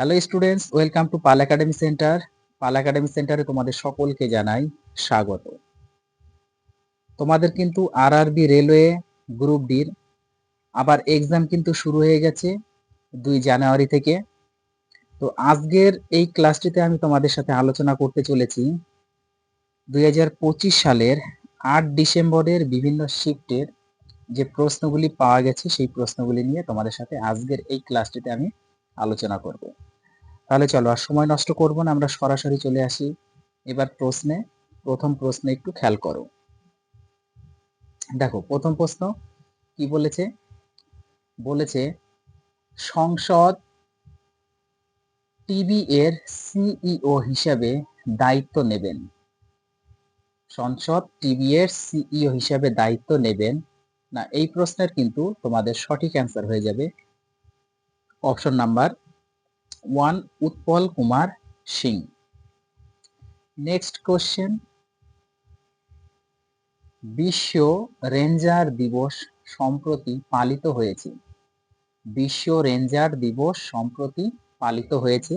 Hello students welcome to Pal academy centre Pal academy সেন্টারে তোমাদের সকলকে জানাই স্বাগত। তোমাদের কিন্তু আর আরআরবি রেলওয়ে গ্রুপ ডির আবার এক্সাম কিন্তু শুরু হয়ে গেছে দুই জানুয়ারি থেকে। তো আজকের এই ক্লাসটিতে আমি তোমাদের সাথে আলোচনা করতে চলেছি দুই হাজার পঁচিশ সালের আট ডিসেম্বরের বিভিন্ন শিফটের যে প্রশ্নগুলি পাওয়া গেছে সেই প্রশ্নগুলি নিয়ে তোমাদের সাথে আজকের এই ক্লাসটিতে আমি আলোচনা করব। তাহলে চলো আর সময় নষ্ট করব না, আমরা সরাসরি চলে আসি। এবার প্রশ্নে, প্রথম প্রশ্নে একটু খেয়াল করো। দেখো, প্রথম প্রশ্ন কি বলেছে? বলেছে, সংসদ টিবি এর সিইও হিসাবে দায়িত্ব নেবেন। সংসদ টিবি এর সিইও হিসাবে দায়িত্ব নেবেন? না, এই প্রশ্নের কিন্তু তোমাদের সঠিক অ্যান্সার হয়ে যাবে। Option number one Utpal Kumar Singh. Next question বিশ্ব রেঞ্জার দিবস সম্প্রতি পালিত হয়েছে। বিশ্ব রেঞ্জার দিবস সম্প্রতি পালিত হয়েছে।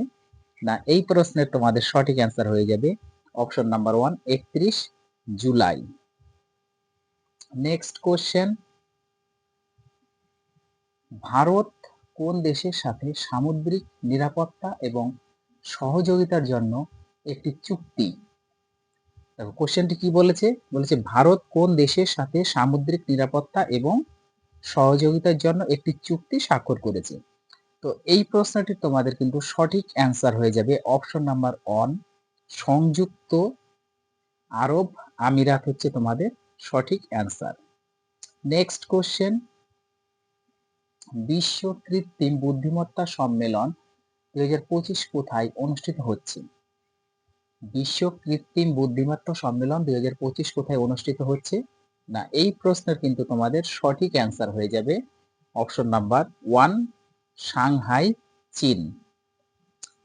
না, এই প্রশ্নের তোমাদের সঠিক অ্যান্সার হয়ে যাবে অপশন নাম্বার ওয়ান একত্রিশ জুলাই। নেক্সট কোশ্চেন ভারত কোন দেশের সাথে সামুদ্রিক নিরাপত্তা এবং সহযোগিতার জন্য একটি চুক্তি? কোশ্চেনটি কি বলেছে? বলেছে, ভারত কোন দেশের সাথে সামুদ্রিক নিরাপত্তা এবং সহযোগিতার জন্য একটি চুক্তি স্বাক্ষর করেছে? তো এই প্রশ্নটি তোমাদের কিন্তু সঠিক অ্যান্সার হয়ে যাবে। অপশন নাম্বার ওয়ান সংযুক্ত আরব আমিরাত হচ্ছে তোমাদের সঠিক অ্যান্সার নেক্সট কোশ্চেন বিশ্ব কৃত্রিম বুদ্ধিমত্তা সম্মেলন দুই হাজার পঁচিশ কোথায় অনুষ্ঠিত হচ্ছে? বিশ্ব কৃত্রিম বুদ্ধিমত্তা সম্মেলন দুই হাজার পঁচিশ কোথায় অনুষ্ঠিত হচ্ছে? না, এই প্রশ্নের কিন্তু তোমাদের সঠিক অ্যান্সার হয়ে যাবে অপশন নাম্বার ওয়ান সাংহাই, চীন।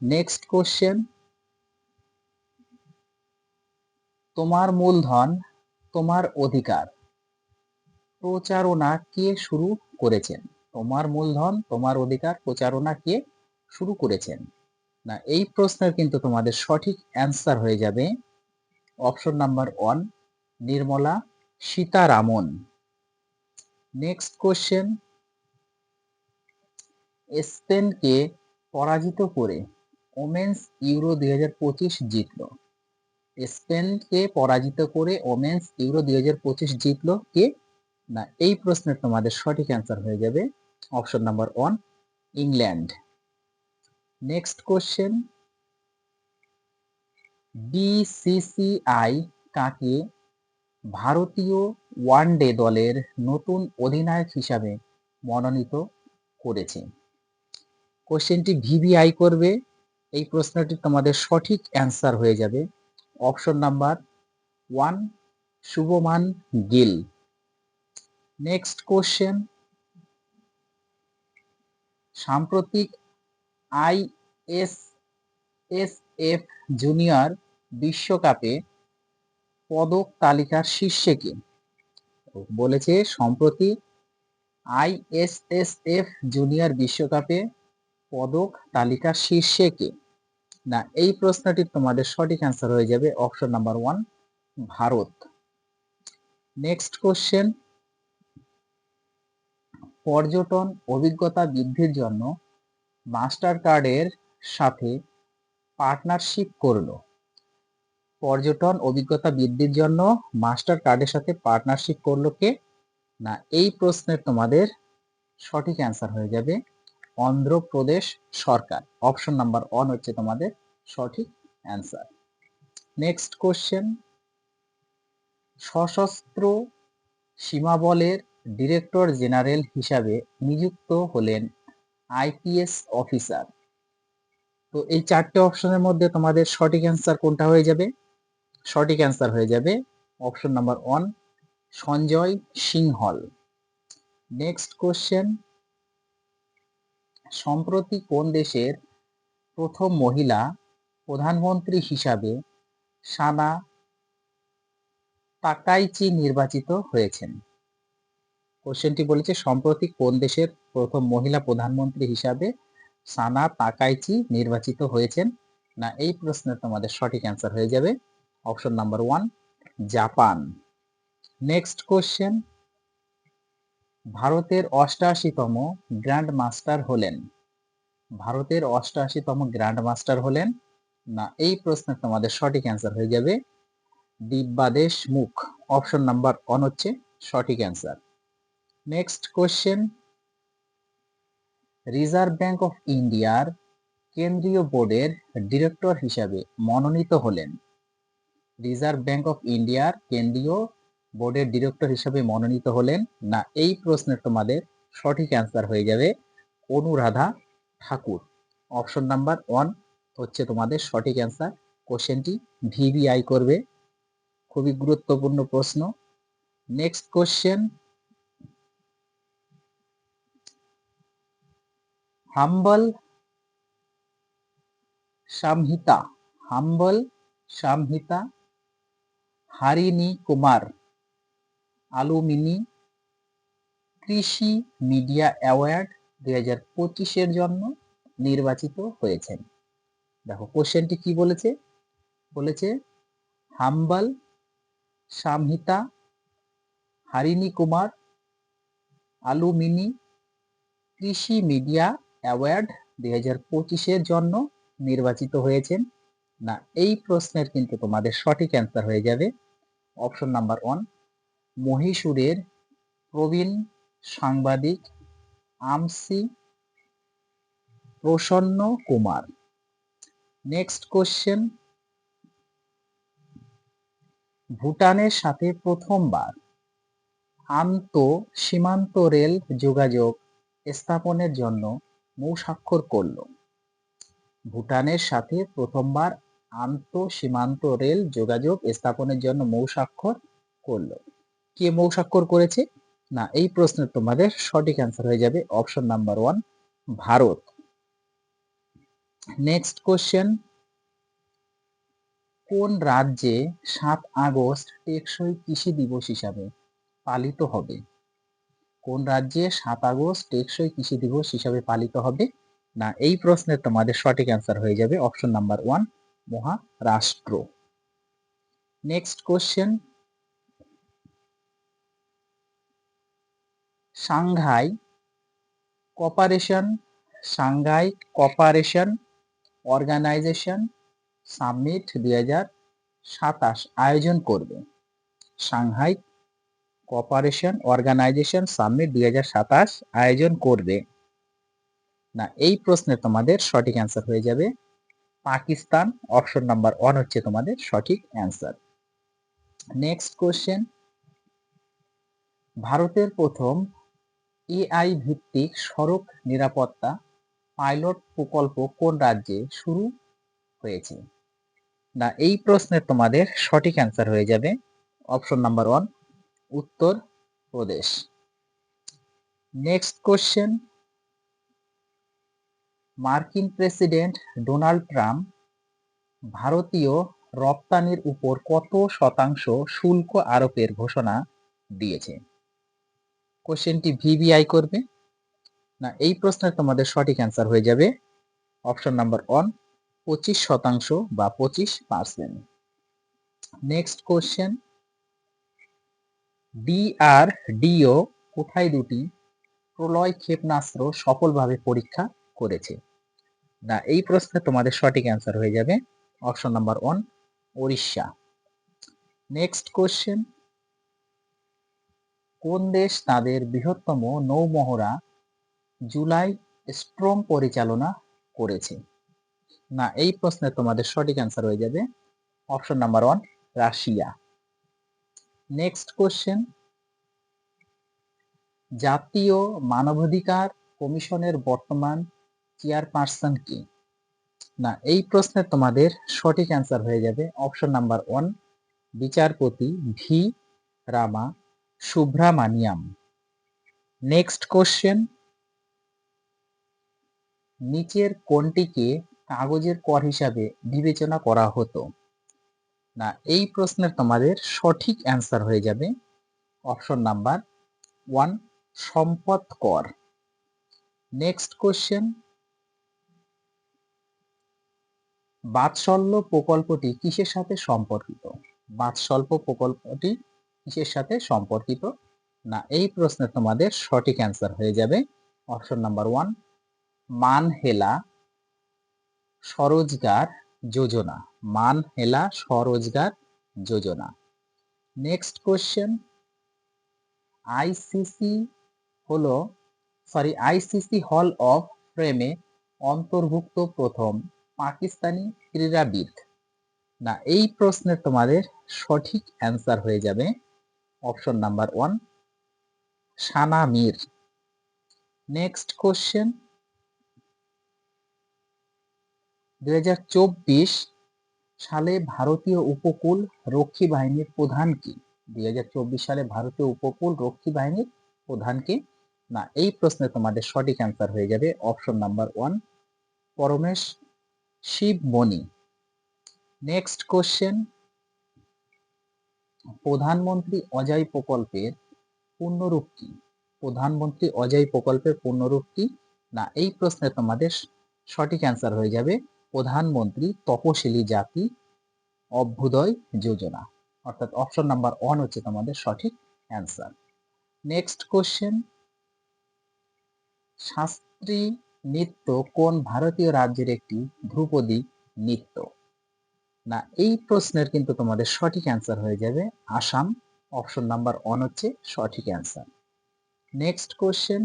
নেক্সট কোশ্চেন তোমার মূলধন, তোমার অধিকার। প্রচারণা কে শুরু করেছেন? তোমার মূলধন, তোমার অধিকার প্রচারণা কে শুরু করেছেন? না, এই প্রশ্নের কিন্তু তোমাদের সঠিক অ্যান্সার হয়ে যাবে option number one Nirmala Sitharaman. Next question স্পেনকে পরাজিত করে ওমেন্স ইউরো দুই জিতল। স্পেনকে পরাজিত করে ওমেন্স ইউরো দুই জিতল কে? না, এই প্রশ্নের তোমাদের সঠিক অ্যান্সার হয়ে যাবে option number one England next question BCCI কাকে ভারতীয় ওয়ানডে দলের নতুন অধিনায়ক হিসাবে মনোনীত করেছে? কোশ্চেনটি ভিভিআই করবে। এই প্রশ্নটি তোমাদের সঠিক অ্যান্সার হয়ে যাবে। Option number one Shubman Gill next question সাম্প্রতিক আইএসএসএফ জুনিয়র বিশ্বকাপে পদক তালিকার শীর্ষে কে? বলেছে, সম্প্রতি আইএসএসএফ জুনিয়র বিশ্বকাপে পদক তালিকার শীর্ষে কে? না, এই প্রশ্নটি তোমাদের সঠিক অ্যান্সার হয়ে যাবে option number one Bharat. Next question পর্যটন অভিজ্ঞতা বৃদ্ধির জন্য মাস্টার কার্ডের সাথে পার্টনারশিপ করল। পর্যটন অভিজ্ঞতা বৃদ্ধির জন্য মাস্টার কার্ডের সাথে পার্টনারশিপ করল কে? না, এই প্রশ্নের তোমাদের সঠিক অ্যান্সার হয়ে যাবে অন্ধ্রপ্রদেশ সরকার। অপশন নাম্বার ওয়ান হচ্ছে তোমাদের সঠিক অ্যান্সার। Next question. সশস্ত্র সীমাবলের ডিরেক্টর জেনারেল হিসাবে নিযুক্ত হলেন আইপিএস অফিসার। তো এই চারটে অপশনের মধ্যে তোমাদের সঠিক অ্যান্সার কোনটা হয়ে যাবে? সঠিক অ্যান্সার হয়ে যাবে option number one Sanjay Singhal. Next question সম্প্রতি কোন দেশের প্রথম মহিলা প্রধানমন্ত্রী হিসাবে সানা তাকাইচি নির্বাচিত হয়েছেন? কোশ্চেনটি বলেছে, সম্প্রতি কোন দেশের প্রথম মহিলা প্রধানমন্ত্রী হিসাবে সানা তাকাইচি নির্বাচিত হয়েছেন? না, এই প্রশ্নের তোমাদের সঠিক অ্যান্সার হয়ে যাবে। Option number one Japan. Next question ভারতের অষ্টআশিতম গ্র্যান্ড মাস্টার হলেন। ভারতের অষ্টআশিতম গ্র্যান্ড মাস্টার হলেন? না, এই প্রশ্নের তোমাদের সঠিক অ্যান্সার হয়ে যাবে। দিব্যাদেশ মুখ অপশন নাম্বার ওয়ান হচ্ছে সঠিক answer next question reserve bank of ইন্ডিয়ার কেন্দ্রীয় বোর্ডের ডিরেক্টর হিসাবে মনোনীত হলেন। রিজার্ভ ব্যাংক অফ ইন্ডিয়ার কেন্দ্রীয় বোর্ডের ডিরেক্টর হিসাবে মনোনীত হলেন। না, এই প্রশ্নের তোমাদের সঠিক অ্যান্সার হয়ে যাবে Anuradha Thakur. Option number one হচ্ছে তোমাদের সঠিক অ্যান্সার কোশ্চেনটি ভিভিআই করবে। খুবই গুরুত্বপূর্ণ প্রশ্ন। Next question humble samhita humble samhita Harini Kumar, alumni, কৃষি মিডিয়া অ্যাওয়ার্ড দুই হাজার পঁচিশের জন্য নির্বাচিত হয়েছেন। দেখো, কোশ্চেনটি কি বলেছে? বলেছে, হাম্বল সামহিতা হারিনি কুমার, আলুমিনি, কৃষি মিডিয়া অ্যাওয়ার্ড দুই হাজার পঁচিশের জন্য নির্বাচিত হয়েছেন। না, এই প্রশ্নের কিন্তু তোমাদের সঠিক অ্যান্সার হয়ে যাবে। অপশন নাম্বার ওয়ান মহীশূরের প্রবীণ সাংবাদিক আমসি প্রসন্ন কুমার। নেক্সট কোশ্চেন ভুটানের সাথে প্রথমবার আন্ত সীমান্ত রেল যোগাযোগ স্থাপনের জন্য মৌ স্বাক্ষর করল। ভুটানের সাথে প্রথমবার আন্ত সীমান্ত রেল যোগাযোগ স্থাপনের জন্য মৌ স্বাক্ষর করল। কে মৌ স্বাক্ষর করেছে? না, এই প্রশ্নের তোমাদের সঠিক অ্যান্সার হয়ে যাবে option number one Bharat. Next question কোন রাজ্যে সাত আগস্ট টেকসই কৃষি দিবস হিসাবে পালিত হবে? কোন রাজ্যে সাত আগস্ট টেকসই কৃষি দিবস হিসাবে পালিত হবে? না, এই প্রশ্নের তোমাদের সঠিক অ্যান্সার হয়ে যাবে option number one Maharashtra. Next question Shanghai cooperation Shanghai cooperation organisation summit দুই হাজার সাতাশ, আয়োজন করবে। সাংহাই কপারেশন অর্গানাইজেশন সামিট দুই হাজার সাতাশ আয়োজন করবে। না, এই প্রশ্নে তোমাদের সঠিক অ্যান্সার হয়ে যাবে। পাকিস্তান অপশন নাম্বার ওয়ান হচ্ছে তোমাদের সঠিক অ্যান্সার নেক্সট কোশ্চেন ভারতের প্রথম এআই ভিত্তিক সড়ক নিরাপত্তা পাইলট প্রকল্প কোন রাজ্যে শুরু হয়েছে? না, এই প্রশ্নের তোমাদের সঠিক অ্যান্সার হয়ে যাবে। Option number one Uttar Pradesh. Next question মার্কিন প্রেসিডেন্ট ডোনাল্ড ট্রাম্প ভারতীয় রপ্তানির উপর কত শতাংশ শুল্ক আরোপের ঘোষণা দিয়েছে? কোশ্চেনটি ভিভিআই করবে। না, এই প্রশ্নের তোমাদের সঠিক অ্যান্সার হয়ে যাবে অপশন নাম্বার ওয়ান পঁচিশ শতাংশ বা পঁচিশ পার্সেন্ট নেক্সট কোশ্চেন ডিআরডিও কোথায় দুটি প্রলয় ক্ষেপণাস্ত্র সফলভাবে পরীক্ষা করেছে? না, এই প্রশ্নে তোমাদের সঠিক অ্যান্সার হয়ে যাবে। Option number one Odisha next question কোন দেশ তাদের বৃহত্তম নৌমহড়া জুলাই স্ট্রম পরিচালনা করেছে? না, এই প্রশ্নে তোমাদের সঠিক অ্যান্সার হয়ে যাবে। Option number one Russia. Next question জাতীয় মানবাধিকার কমিশনের বর্তমান চেয়ারপারসন কি? না, এই প্রশ্নের তোমাদের সঠিক অ্যান্সার হয়ে যাবে অপশন নাম্বার ওয়ান বিচারপতি V Rama Subramaniam. Next question নিচের কোনটিকে কাগজের কর হিসাবে বিবেচনা করা হতো? না, এই প্রশ্নের তোমাদের সঠিক অ্যান্সার হয়ে যাবে অপশন নাম্বার ওয়ান সম্পদ কর। নেক্সট কোশ্চেন বাৎসল্য প্রকল্পটি কিসের সাথে সম্পর্কিত? বাৎসল্য প্রকল্পটি কিসের সাথে সম্পর্কিত? না, এই প্রশ্নে তোমাদের সঠিক অ্যান্সার হয়ে যাবে অপশন নাম্বার ওয়ান মানহেলা স্বরোজগার যোজনা। মানহেলা স্বরোজগার, যোজনা। নেক্সট কোশ্চেন আইসিসি হলো সরি আইসিসি হল অফ ফ্রেমে অন্তর্ভুক্ত প্রথম পাকিস্তানি ক্রীড়াবিদ। না, এই প্রশ্নের তোমাদের সঠিক অ্যান্সার হয়ে যাবে option number one Sana Mir. Next question দু চব্বিশ সালে ভারতীয় উপকূল রক্ষী বাহিনীর প্রধান কি? দুই হাজার চব্বিশ সালে ভারতীয় উপকূল রক্ষী বাহিনীর প্রধান কি? না, এই প্রশ্নে তোমাদের সঠিক অ্যান্সার হয়ে যাবে option number one Paramesh Shiv Mani next question প্রধানমন্ত্রী অজয় প্রকল্পের পূর্ণরূপ কি? প্রধানমন্ত্রী অজয় প্রকল্পের পূর্ণরূপ কি? না, এই প্রশ্নে তোমাদের সঠিক অ্যান্সার হয়ে যাবে প্রধানমন্ত্রী তপশিলি জাতি অভ্যুদয় যোজনা। অর্থাৎ অপশন নাম্বার ওয়ান হচ্ছে তোমাদের সঠিক অ্যান্সার নেক্সট কোশ্চেন শাস্ত্রী নৃত্য কোন ভারতীয় রাজ্যের একটি ধ্রুপদী নৃত্য? না, এই প্রশ্নের কিন্তু তোমাদের সঠিক অ্যান্সার হয়ে যাবে আসাম। অপশন নাম্বার ওয়ান হচ্ছে সঠিক অ্যান্সার নেক্সট কোশ্চেন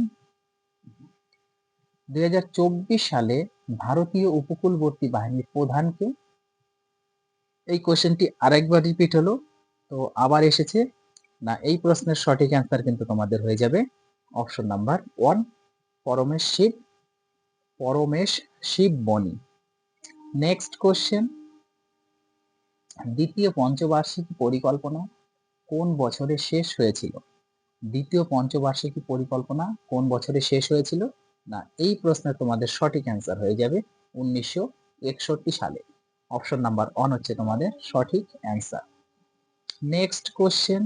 দুই হাজার চব্বিশ সালে ভারতীয় উপকূলবর্তী বাহিনীর প্রধানকে এই কোশ্চেনটি আরেকবার রিপিট হলো, তো আবার এসেছে। না, এই প্রশ্নের সঠিক অ্যান্সার কিন্তু তোমাদের হয়ে যাবে। Option number one Paramesh Shiv Paramesh Shiv বনি। নেক্সট কোশ্চেন দ্বিতীয় পঞ্চবার্ষিকী পরিকল্পনা কোন বছরে শেষ হয়েছিল? দ্বিতীয় পঞ্চবার্ষিকী পরিকল্পনা কোন বছরে শেষ হয়েছিল? না, এই প্রশ্নের তোমাদের সঠিক অ্যান্সার হয়ে যাবে উনিশশো সালে। অপশন নাম্বার অন হচ্ছে তোমাদের সঠিক অ্যান্সার নেক্সট কোশ্চেন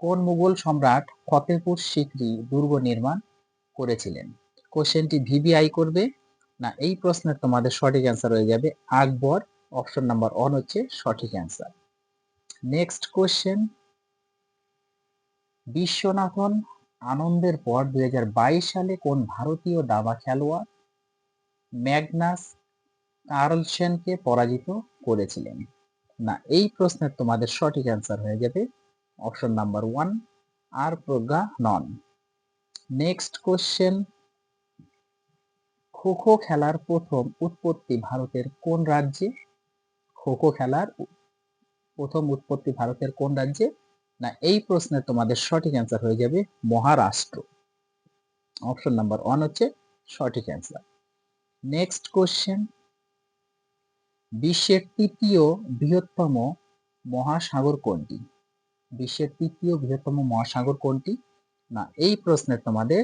কোন মুঘল সম্রাট ফতেপুর সিকরি দুর্গ নির্মাণ করেছিলেন? কোশ্চেনটি ভিভিআই করবে। না, এই প্রশ্নের তোমাদের সঠিক অ্যান্সার হয়ে যাবে আকবর। অপশন নাম্বার অন হচ্ছে সঠিক অ্যান্সার নেক্সট কোশ্চেন বিশ্বনাথন আনন্দের পর দু হাজার বাইশ সালে কোন ভারতীয় দাবা খেলোয়াড় ম্যাগনাস কার্লসেনকে পরাজিত করেছিলেন? না, এই প্রশ্নের তোমাদের সঠিক অ্যান্সার হয়ে যাবে option number one R Praggnanandhaa. Next question kho kho খেলার প্রথম উৎপত্তি ভারতের কোন রাজ্যে? খো খো খেলার প্রথম উৎপত্তি ভারতের কোন রাজ্যে? না, এই প্রশ্নের তোমাদের সঠিক অ্যান্সার হয়ে যাবে মহারাষ্ট্র। অপশন নাম্বার ওয়ান হচ্ছে সঠিক অ্যান্সার নেক্সট কোশ্চেন বিশ্বের তৃতীয় বৃহত্তম মহাসাগর কোনটি? বিশ্বের তৃতীয় বৃহত্তম মহাসাগর কোনটি? না, এই প্রশ্নের তোমাদের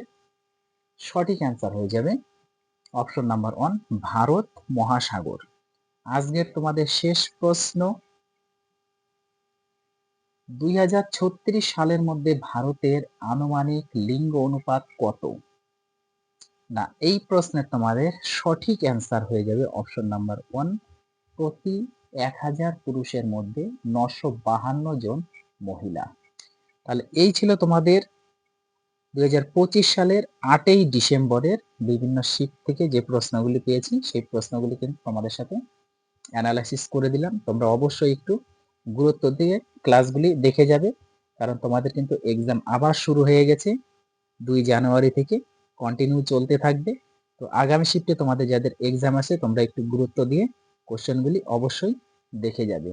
সঠিক অ্যান্সার হয়ে যাবে অপশন নাম্বার ওয়ান ভারত মহাসাগর। আজকের তোমাদের শেষ প্রশ্ন দুই হাজার ছত্রিশ সালের মধ্যে ভারতের আনুমানিক লিঙ্গ অনুপাত কত? না, এই প্রশ্নের তোমাদের সঠিক অ্যান্সার হয়ে যাবে অপশন নাম্বার ওয়ান প্রতি এক হাজার পুরুষের মধ্যে নশো বাহান্ন জন মহিলা। তাহলে এই ছিল তোমাদের দুই হাজার পঁচিশ সালের আটই ডিসেম্বরের বিভিন্ন শিফট থেকে যে প্রশ্নগুলি পেয়েছি, সেই প্রশ্নগুলি কিন্তু তোমাদের সাথে অ্যানালাইসিস করে দিলাম। তোমরা অবশ্যই একটু গুরুত্ব দিয়ে ক্লাসগুলি দেখে যাবে। কারণ তোমাদের কিন্তু এক্সাম আবার শুরু হয়ে গেছে। দুই জানুয়ারি থেকে কন্টিনিউ চলতে থাকবে। তো আগামী শিফটে তোমাদের যাদের এক্সাম আছে, তোমরা একটু গুরুত্ব দিয়ে কোশ্চেনগুলি অবশ্যই দেখে যাবে।